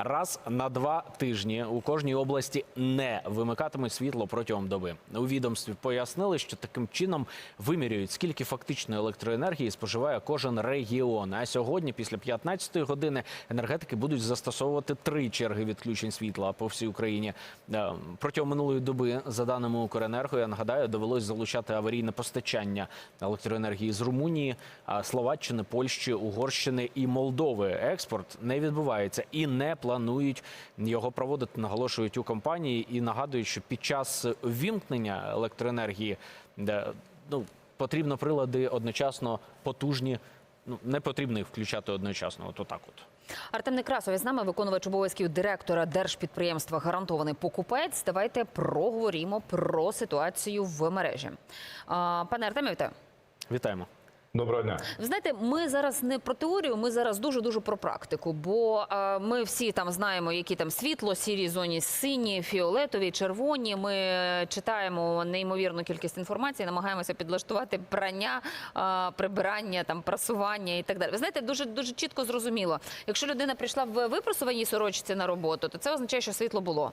Раз на два тижні у кожній області не вимикатимуть світло протягом доби. У відомстві пояснили, що таким чином вимірюють, скільки фактичної електроенергії споживає кожен регіон. А сьогодні, після 15-ї години, енергетики будуть застосовувати три черги відключень світла по всій Україні. Е, Протягом минулої доби, за даними Укренерго, я нагадаю, довелось залучати аварійне постачання електроенергії з Румунії, Словаччини, Польщі, Угорщини і Молдови. Експорт не відбувається і не планують його проводити. Наголошують у компанії і нагадують, що під час вімкнення електроенергії ну, потрібно прилади одночасно потужні. Ну не потрібно їх включати одночасно. От отак от. Артем Некрасов із нами, виконувач обов'язків директора держпідприємства Гарантований покупець. Давайте проговоримо про ситуацію в мережі. Пане Артеме, вітаю. Вітаємо. Доброго дня. Ви знаєте, ми зараз не про теорію, ми зараз дуже дуже про практику. Бо е, ми всі там знаємо, які там світло, сірі зоні сині, фіолетові, червоні. Ми читаємо неймовірну кількість інформації, намагаємося підлаштувати прання, е, прибирання, там прасування і так далі. Ви знаєте, дуже дуже чітко зрозуміло. Якщо людина прийшла в випросуваній сорочці на роботу, то це означає, що світло було.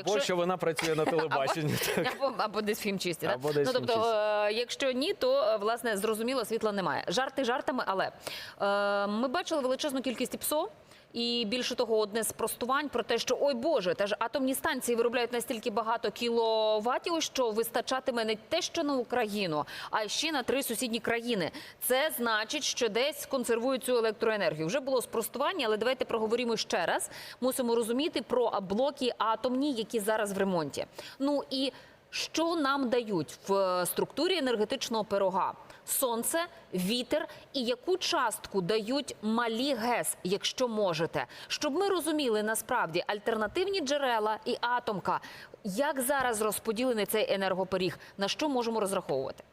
Або що вона працює на телебаченні. Або, або десь хімчисті. да? Або десь ну, тобто, е, якщо ні, то е, власне зрозуміло, світла немає. Жарти жартами, але е, ми бачили величезну кількість ПСО. І більше того, одне з простувань про те, що ой Боже, та ж атомні станції виробляють настільки багато кіловатів, що вистачатиме не те, що на Україну, а ще на три сусідні країни. Це значить, що десь консервують цю електроенергію. Вже було спростування, але давайте проговоримо ще раз. Мусимо розуміти про блоки атомні, які зараз в ремонті. Ну і що нам дають в е, структурі енергетичного пирога? Сонце, вітер і яку частку дають малі ГЕС, якщо можете, щоб ми розуміли насправді альтернативні джерела і атомка, як зараз розподілений цей енергопиріг, на що можемо розраховувати?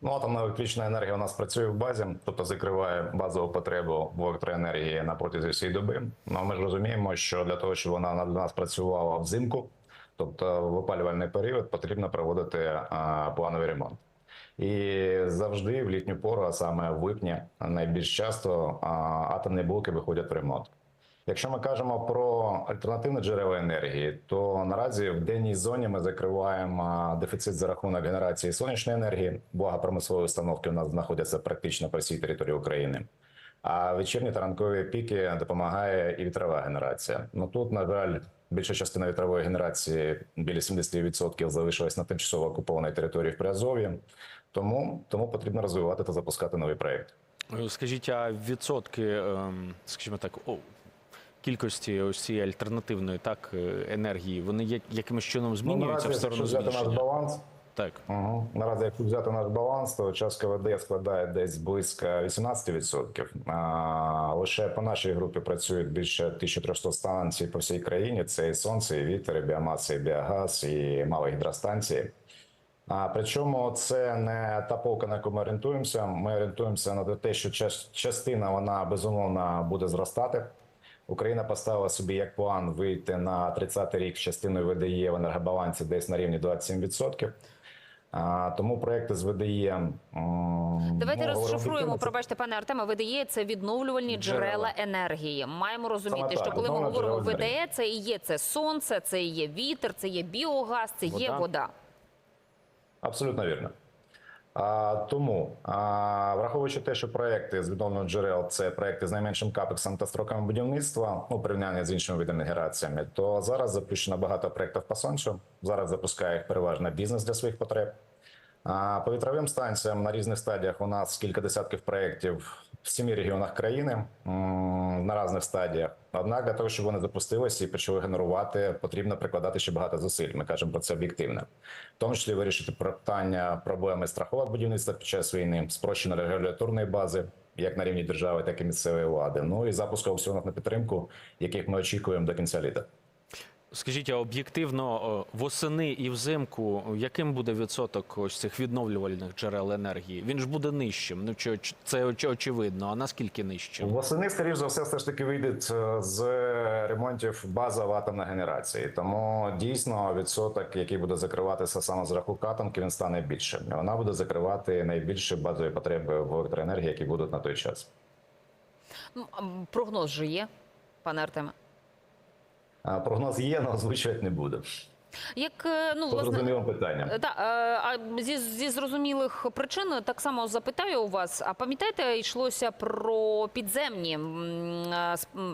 Ну, атомна електрична енергія у нас працює в базі, тобто закриває базову потребу в електроенергії на протязі всієї доби. Ну ми ж розуміємо, що для того, щоб вона для нас працювала взимку, тобто в опалювальний період, потрібно проводити а, плановий ремонт. І завжди в літню пору, а саме в липні, найбільш часто атомні блоки виходять в ремонт. Якщо ми кажемо про альтернативні джерела енергії, то наразі в денній зоні ми закриваємо дефіцит за рахунок генерації сонячної енергії. Благо промислові установки у нас знаходяться практично по всій території України. А вечірні та ранкові піки допомагає і вітрова генерація. Ну тут, на жаль, більша частина вітрової генерації біля 70% залишилась на тимчасово окупованій території в Приазов'ї. Тому, тому потрібно розвивати та запускати новий проекти. Е, Скажіть, а відсотки, ем, скажімо так, о, кількості ось цієї альтернативної так е, енергії, вони як- якимось чином змінюються в сторону взяти наш збільшення? баланс, Так. Угу. Наразі, якщо взяти наш баланс, то частка ВД складає десь близько 18%. А, лише по нашій групі працюють більше 1300 станцій по всій країні. Це і сонце, і вітер, і біомаса, і біогаз, і малі гідростанції. А причому це не та полка, на яку ми орієнтуємося. Ми орієнтуємося на те, що час- частина вона безумовно буде зростати. Україна поставила собі як план вийти на 30-й рік з частиною ВДЄ в енергобалансі десь на рівні 27%. А, тому проекти з ВДЄ... Давайте ну, розшифруємо. Пробачте, пане Артеме, ВДЄ – це відновлювальні джерела, Джерела. енергії. Маємо розуміти, Саме що так, коли ми говоримо ВДЕ, це і є це сонце, це і є вітер, це є біогаз, це є Вода. вода. Абсолютно вірно. Тому, враховуючи те, що проекти з відомо джерел це проекти з найменшим капексом та строками будівництва, у порівнянні з іншими видами генераціями, то зараз запущено багато проєктів по сонцю. Зараз запускає їх переважно бізнес для своїх потреб. А по вітровим станціям на різних стадіях у нас кілька десятків проєктів в семи регіонах країни на різних стадіях. Однак для того, щоб вони запустилися і почали генерувати, потрібно прикладати ще багато зусиль. Ми кажемо про це об'єктивно. В тому числі вирішити питання проблеми страхового будівництва під час війни, спрощення регуляторної бази, як на рівні держави, так і місцевої влади. Ну і запуск аукціонів на підтримку, яких ми очікуємо до кінця літа. Скажіть, а об'єктивно восени і взимку яким буде відсоток ось цих відновлювальних джерел енергії? Він ж буде нижчим. Ну чи це оч- очевидно. А наскільки нижчим? Восени, скоріш за все, все ж таки вийдуть е, з ремонтів базова атомна генерації. Тому дійсно відсоток, який буде закриватися саме з рахунку атомки, він стане більшим. Вона буде закривати найбільші базові потреби в електроенергії, які будуть на той час. М, Прогноз же є. пане Артеме? Прогноз є, але озвучувати не буду. Як е, ну власне зрозумілим питанням. Е, Та, е, а зі, зі зрозумілих причин так само запитаю у вас. А пам'ятаєте, йшлося про підземні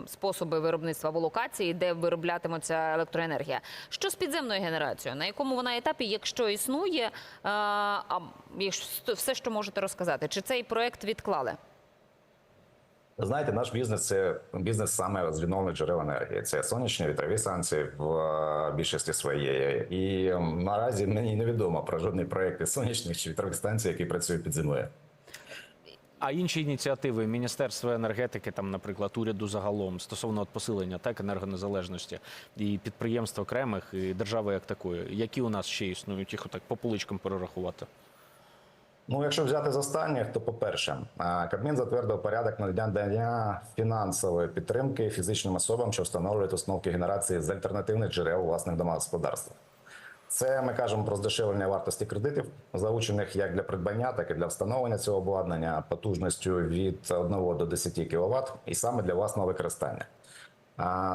способи виробництва в локації, де вироблятиметься електроенергія? Що з підземною генерацією? На якому вона етапі, якщо існує? А якщо все, що можете розказати, чи цей проект відклали? Знаєте, наш бізнес це бізнес саме з відновлених джерел енергії. Це сонячні вітрові станції в е, більшості своєї. І наразі мені невідомо про жодний проект сонячних чи вітрових станцій, які працюють під землею. А інші ініціативи Міністерства енергетики, там, наприклад, уряду загалом стосовно от посилення так енергонезалежності і підприємств окремих і держави як такої, які у нас ще існують, їх отак по поличкам перерахувати. Ну, якщо взяти з останніх, то по-перше, Кабмін затвердив порядок надання фінансової підтримки фізичним особам, що встановлюють установки генерації з альтернативних джерел власних домогосподарствах. Це ми кажемо про здешевлення вартості кредитів, залучених як для придбання, так і для встановлення цього обладнання потужністю від 1 до 10 кВт, і саме для власного використання.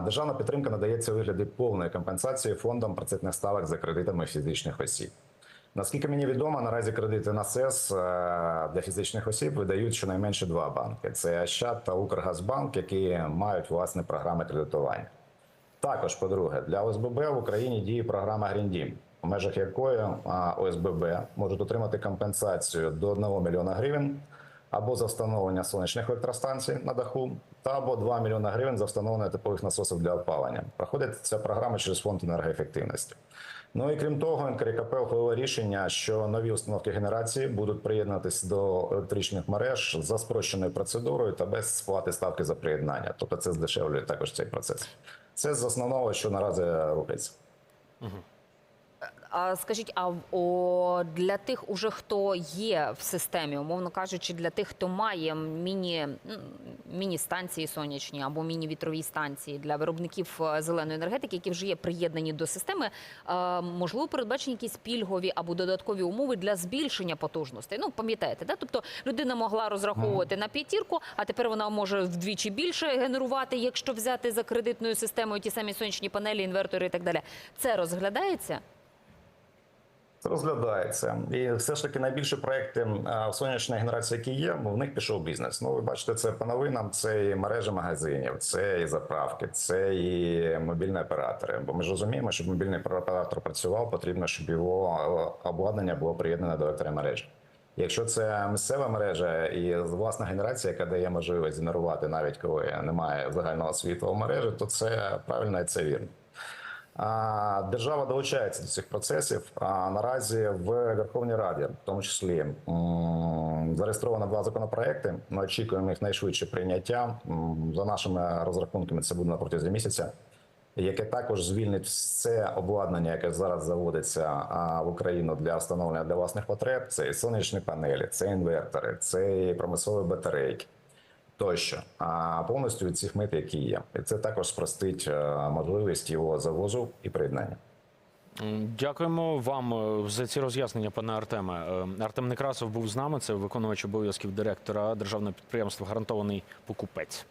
Державна підтримка надається у вигляді повної компенсації фондам процентних ставок за кредитами фізичних осіб. Наскільки мені відомо, наразі кредити на СЕС е, для фізичних осіб видають щонайменше два банки: це Ощад та Укргазбанк, які мають власне програми кредитування. Також, по-друге, для ОСББ в Україні діє програма Гріндім, у межах якої ОСББ можуть отримати компенсацію до 1 мільйона гривень або за встановлення сонячних електростанцій на даху, та або 2 мільйона гривень за встановлення теплових насосів для опалення. Проходить ця програма через фонд енергоефективності. Ну і крім того, НКРКП ухвалило рішення, що нові установки генерації будуть приєднатися до електричних мереж за спрощеною процедурою та без сплати ставки за приєднання. Тобто це здешевлює також цей процес. Це з основного, що наразі рухається. А скажіть, а о, для тих, уже хто є в системі, умовно кажучи, для тих, хто має міні, м, міні-станції сонячні або міні-вітрові станції для виробників е, зеленої енергетики, які вже є приєднані до системи, е, можливо, передбачені якісь пільгові або додаткові умови для збільшення потужностей. Ну, пам'ятаєте, да? тобто людина могла розраховувати на п'ятірку, а тепер вона може вдвічі більше генерувати, якщо взяти за кредитною системою ті самі сонячні панелі, інвертори і так далі. Це розглядається? Розглядається. І все ж таки найбільші проекти сонячної генерації, які є, в них пішов бізнес. Ну, ви бачите, це по новинам, це і мережі магазинів, це і заправки, це і мобільні оператори. Бо ми ж розуміємо, щоб мобільний оператор працював, потрібно, щоб його обладнання було приєднане до електромережі. Якщо це місцева мережа і власна генерація, яка дає можливість генерувати навіть коли немає загального світла в мережі, то це правильно і це вірно. Держава долучається до цих процесів. А наразі в Верховній Раді, в тому числі, зареєстровано два законопроекти. Ми очікуємо їх найшвидше прийняття. За нашими розрахунками, це буде на протязі місяця. Яке також звільнить все обладнання, яке зараз заводиться в Україну для встановлення для власних потреб. Це і сонячні панелі, це інвертори, це і промислові батарейки тощо, а повністю від цих мит, які є, і це також спростить е, можливість його завозу і приєднання. Дякуємо вам е, за ці роз'яснення, пане Артеме. Е, Артем Некрасов був з нами. Це виконувач обов'язків директора державного підприємства Гарантований покупець.